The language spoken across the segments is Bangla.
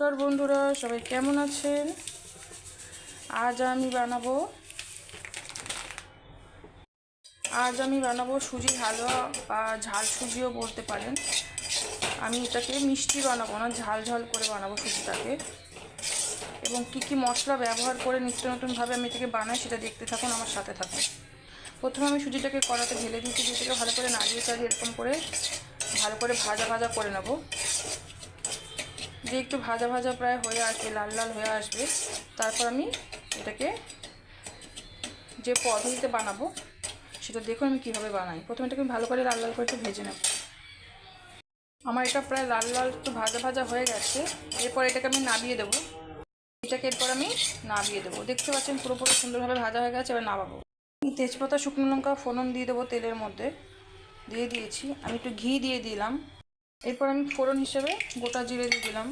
নমস্কার বন্ধুরা, সবাই কেমন আছেন? আজ আমি বানাবো আজ আমি বানাবো সুজির হালুয়া বা ঝাল সুজিও বলতে পারেন। আমি এটাকে মিষ্টি বানাবো না, ঝাল ঝাল করে বানাবো সুজিটাকে। এবং কি কি মশলা ব্যবহার করে নিত্য নতুনভাবে আমি এটাকে বানাই সেটা দেখতে থাকুন, আমার সাথে থাকুন। প্রথমে আমি সুজিটাকে কড়াতে ঢেলে দিয়েছি, সুজিটাকে ভালো করে নাড়িয়ে চাড়িয়ে এরকম করে ভালো করে ভাজা ভাজা করে নেব। যে একটু ভাজা ভাজা প্রায় হয়ে আসবে, লাল লাল হয়ে আসবে, তারপর আমি এটাকে যে পদ্ধতিতে বানাবো, সেটা দেখুন আমি কীভাবে বানাই। প্রথমে এটাকে আমি ভালো করে লাল লাল করে একটু ভেজে নেব। আমার এটা প্রায় লাল লাল একটু ভাজা ভাজা হয়ে গেছে, এরপর এটাকে আমি নাবিয়ে দেবো। এটাকে এরপর আমি নাবিয়ে দেবো। দেখতে পাচ্ছেন পুরোপুরি সুন্দরভাবে ভাজা হয়ে গেছে, এবার নামাবো আমি তেজপাতা, শুকনো লঙ্কা, ফোড়ন দিয়ে দেবো তেলের মধ্যে। দিয়ে দিয়েছি। আমি একটু ঘি দিয়ে দিলাম। এরপর আমি ফোড়ন হিসেবে গোটা জিরে দিয়ে দিলাম।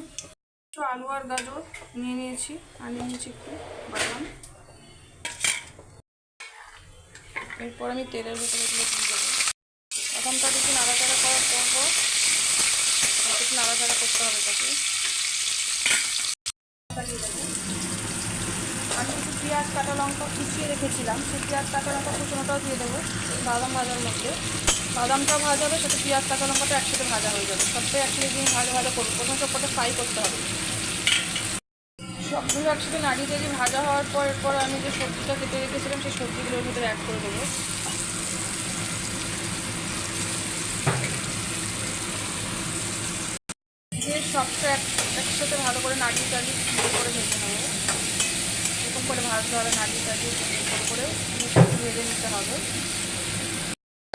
একটু আলু আর গাজর নিয়ে নিয়েছি, আর নিয়ে নিয়েছি একটু বাদাম। এরপর আমি তেলের ভেতরে দিয়ে দেবো বাদামটা একটু নাড়াচাড়া করার পর একটু নাড়াচাড়া করতে হবে তাকে। আমি একটু পেঁয়াজ কাটা লঙ্কা কুচিয়ে রেখেছিলাম, সেই পেঁয়াজ কাটা লঙ্কা কুচনোটাও দিয়ে দেবো বাদাম ভাজার মধ্যে। বাদামটা ভাজা হবে, সাথে পেঁয়াজ, কাঁচা লঙ্কাটা একসাথে ভাজা হয়ে যাবে। সবটাই একসাথে দিয়ে ভাজা ভাজা করব প্রথমে সবকটা ফ্রাই করতে হবে। সবগুলো একসাথে নাড়িয়ে দিয়ে ভাজা হওয়ার পর, এরপর আমি যে সবজিটা কেটে রেখেছিলাম, সেই সবজিগুলোর ভিতরে অ্যাড করে দেবো। সবটা এক, একসাথে ভালো করে নাড়িয়ে চাড়িয়ে করে ভেজে নেব এরকম করে ভাজতে হবে নাড়িয়ে চাড়িয়ে করে ভেজে নিতে হবে।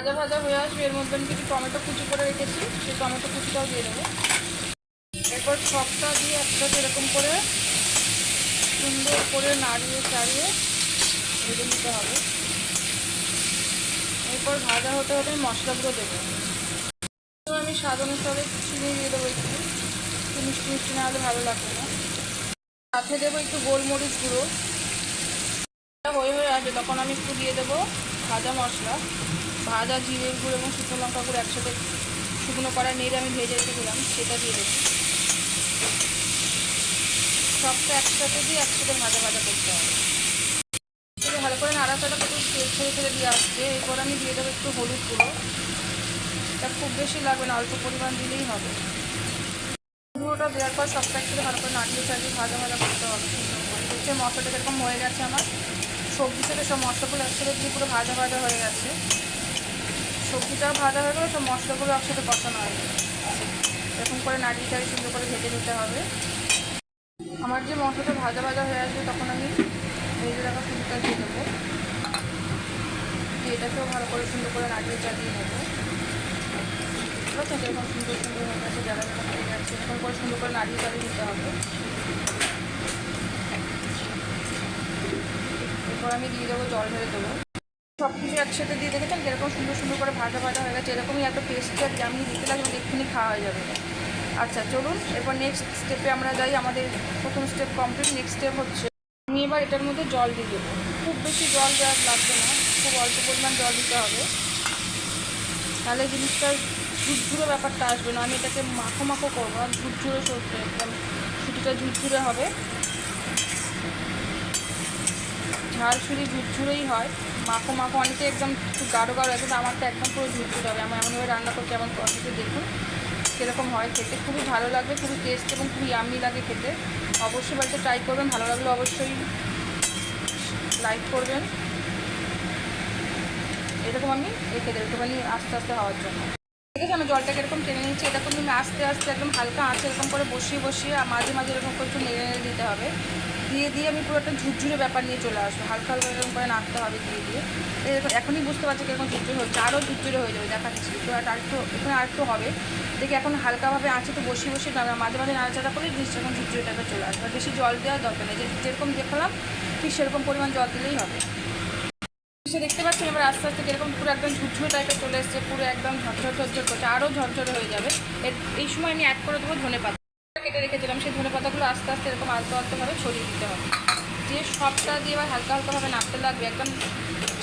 ভাজা ভাজা হয়ে আসবে, এর মধ্যে আমি কিছু টমেটো কুচি করে রেখেছি, সেই টমেটো কুচিটাও দিয়ে দেবো। এরপর সবটা দিয়ে একসাথে এরকম করে সুন্দর করে নাড়িয়ে চাড়িয়ে ভেজে নিতে হবে। এরপর ভাজা হতে হতে মশলাগুলো দেবো। আমি স্বাদ অনুসারে চিনি দিয়ে দেবো একটু। একটু মিষ্টি মিষ্টি না হলে ভালো লাগবে না। সাথে দেবো একটু গোলমরিচ গুঁড়ো। হয়ে হয়ে আসবে, তখন আমি একটু দিয়ে দেবো ভাজা মশলা। ভাজা জিরের গুঁড়ো এবং শুকনো লঙ্কা গুঁড়ো একসাথে শুকনো করা নেড়ে আমি ভেজে রেখেছিলাম সেটা দিয়ে দেবো। সবটা একসাথে দিয়ে একসাথে ভাজা ভাজা করতে হবে। ভালো করে নাড়াচাড়া করে তেল ছেড়ে ছেড়ে দিয়ে আসছে এরপর আমি দিয়ে দেবো একটু হলুদ গুঁড়ো। এটা খুব বেশি লাগবে না, অল্প পরিমাণ দিলেই হবে। গুঁড়োটা দেওয়ার পর সবটা একসাথে ভালো করে নাড়িয়ে চাড়িয়ে ভাজা ভাজা করতে হবে। মশলাটা এরকম হয়ে গেছে আমার। সবজি থেকে সব মশলাগুলো একসাথে দিয়ে পুরো ভাজা ভাজা হয়ে গেছে। সবজিটাও ভাজা হয়ে গেলো সব মশলাগুলো একসাথে কষানো হয়ে। এরকম করে নাড়িয়ে চাড়িয়ে সুন্দর করে ভেজে নিতে হবে। আমার যে মশলাটা ভাজা ভাজা হয়ে আসবে তখন আমি ভেজে রাখা ফুলটা দিয়ে দেবো। দিয়ে এটাকেও ভালো করে সুন্দর করে নাড়িয়ে চাড়িয়ে নেব। ঠিক এরকম সুন্দর সুন্দর হয়ে গেছে যারা যারা হয়ে গেছে। এরকম করে সুন্দর করে নাড়িয়ে চাড়িয়ে নিতে হবে। এরপর আমি দিয়ে দেবো জল ঢেলে দেবো। সব কিছু একসাথে দিয়ে দেখেছেন? যেরকম সুন্দর সুন্দর করে ভাজা ভাজা হয়ে গেছে। এরকমই একটা পেস্টটা জামিয়ে দিতে লাগবে এক্ষুনি খাওয়া হয়ে যাবে। আচ্ছা চলুন, এরপর নেক্সট স্টেপে আমরা যাই। আমাদের প্রথম স্টেপ কমপ্লিট নেক্সট স্টেপ হচ্ছে, আমি এবার এটার মধ্যে জল দিয়ে দেবো। খুব বেশি জল দেওয়ার লাগবে না, খুব অল্প পরিমাণ জল দিতে হবে। তাহলে জিনিসটা ঝুরঝুরে ব্যাপারটা আসবে না। আমি এটাকে মাখো মাখো করব, আর ঝুরঝুরে সরতে একদম সুটিটা ঝুরঝুরে হবে। ঝাল সুরি ঝুরঝুরেই হয়। মাখো মাখো অনেকে একদম গাঢ় গাঢ় আছে আমার তো একদম পুরো ঝুরঝুরে হবে আমি এমনভাবে রান্না করছি, এমন কষ্ট দেখুন, কীরকম হয় খেতে। খুবই ভালো লাগবে, খুবই টেস্ট এবং খুবই আমি লাগে খেতে। অবশ্যই বাড়িতে ট্রাই করবেন, ভালো লাগলে অবশ্যই লাইক করবেন। এরকম আমি রেখে দেবো একটুখানি আস্তে আস্তে হওয়ার জন্য। আছে আমি জলটাকে এরকম টেনে নিচ্ছি? এরকম তুমি আস্তে আস্তে একদম হালকা আঁচে এরকম করে বসিয়ে বসিয়ে মাঝে মাঝে এরকম করে একটু নেড়ে নেড়ে দিতে হবে। দিয়ে দিয়ে আমি পুরো একটা ঝুরঝুরে ব্যাপার নিয়ে চলে আসব। হালকা হালকা এরকম করে নাড়তে হবে দিয়ে দিয়ে। এরকম এখনই বুঝতে পারছি কীরকম ঝুরঝুরে হচ্ছে। আরও ঝুরঝুরে হয়ে যাবে, দেখাচ্ছি। তো আর একটু এখানে আরেকটু হবে। দেখি এখন হালকাভাবে আঁচে তো বসিয়ে বসিয়ে নাড়া মাঝে মাঝে নাড়াচাড়া করে জিনিসটা এখন ঝুরঝুরে টাইপের চলে আসবে। বেশি জল দেওয়ার দরকার নেই। যে, যেরকম দেখালাম, ঠিক সেরকম পরিমাণ জল দিলেই হবে। সে দেখতে পাচ্ছেন, এবার আস্তে আস্তে যেরকম পুরো একদম ঝুরঝুরে টাইপের চলে এসছে, পুরো একদম ঝরঝর ঝরঝর করছে আরও ঝরঝরে হয়ে যাবে। এই সময় আমি অ্যাড করে দেবো ধনে পাতা। কেটে রেখেছিলাম, সেই ধনে পাতাগুলো আস্তে আস্তে এরকম আলতো আলতোভাবে ছড়িয়ে দিতে হবে। যে সবটা দিয়ে এবার হালকা হালকাভাবে নাড়তে লাগবে, একদম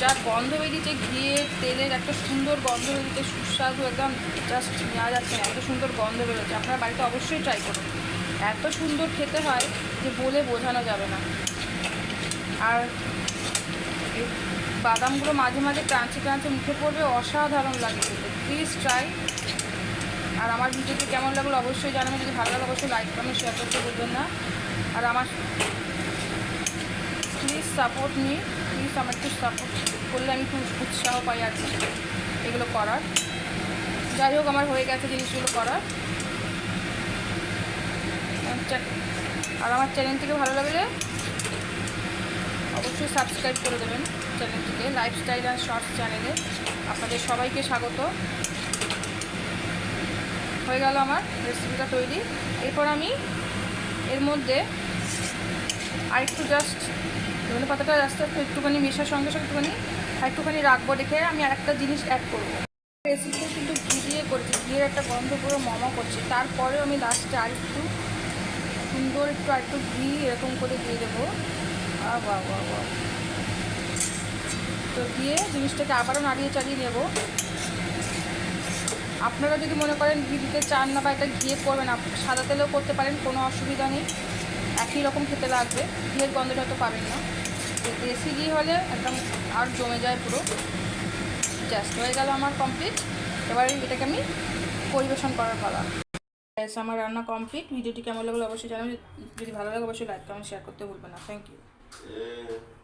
যা গন্ধ হয়ে বেরিয়েছে, ঘিয়ে, তেলের একটা সুন্দর গন্ধ বেরিয়েছে, সুস্বাদু একদম জাস্ট নেওয়া যাচ্ছে না, এত সুন্দর গন্ধ বেরোচ্ছে। আপনারা বাড়িতে অবশ্যই ট্রাই করুন। এত সুন্দর খেতে হয় যে বলে বোঝানো যাবে না। আর বাদামগুলো মাঝে মাঝে ক্রাঞ্চি ক্রাঞ্চি মুখে পড়বে, অসাধারণ লাগে খেতে। প্লিজ ট্রাই আর আমার ভিডিওটি কেমন লাগল অবশ্যই জানাবেন। যদি ভালো লাগে, অবশ্যই লাইক কমেন্ট শেয়ার করতে বলবেন না। আর আমার প্লিজ সাপোর্ট মি প্লিজ আমার একটু সাপোর্ট করলে আমি একটু উৎসাহ পাই আর এগুলো করার। যাই হোক, আমার হয়ে গেছে জিনিসগুলো করার। আর আমার চ্যানেলটিকে ভালো লাগলে অবশ্যই সাবস্ক্রাইব করে দেবেন চ্যানেলটিকে লাইফস্টাইল অ্যান্ড শর্টস চ্যানেলে আপনাদের সবাইকে স্বাগত। হয়ে গেল আমার রেসিপিটা তৈরি। এরপর আমি এর মধ্যে আরেকটু জাস্ট ধনে পাতাটা আস্তে একটুখানি মেশার সঙ্গে সঙ্গে একটুখানি একটুখানি রাখব রেখে আমি আরেকটা জিনিস অ্যাড করব। রেসিপিটা কিন্তু ঘি দিয়ে করেছি, ঘিয়ের একটা গন্ধ পুরো মমা করছে। তারপরেও আমি লাস্টে আরেকটু সুন্দর একটু, আরেকটু ঘি এরকম করে দিয়ে দেবো। তো দিয়ে জিনিসটাকে আবারও নাড়িয়ে চাড়িয়ে নেব। আপনারা যদি মনে করেন ঘি দিতে চান না বা এটা ঘিয়ে করবেন সাদা তেলেও করতে পারেন, কোনো অসুবিধা নেই। একই রকম খেতে লাগবে, ঘিয়ের গন্ধটা হয়তো পাবেন না। তো দেশি ঘি হলে একদম আর জমে যায় পুরো। জাস্ট হয়ে গেল আমার কমপ্লিট এবারে এটাকে আমি পরিবেশন করার পালা। আমার রান্না কমপ্লিট ভিডিওটি কেমন লাগল অবশ্যই জানাবেন। যদি ভালো লাগে অবশ্যই লাইক কমেন্ট শেয়ার করতে ভুলবেন না। Thank you Yeah.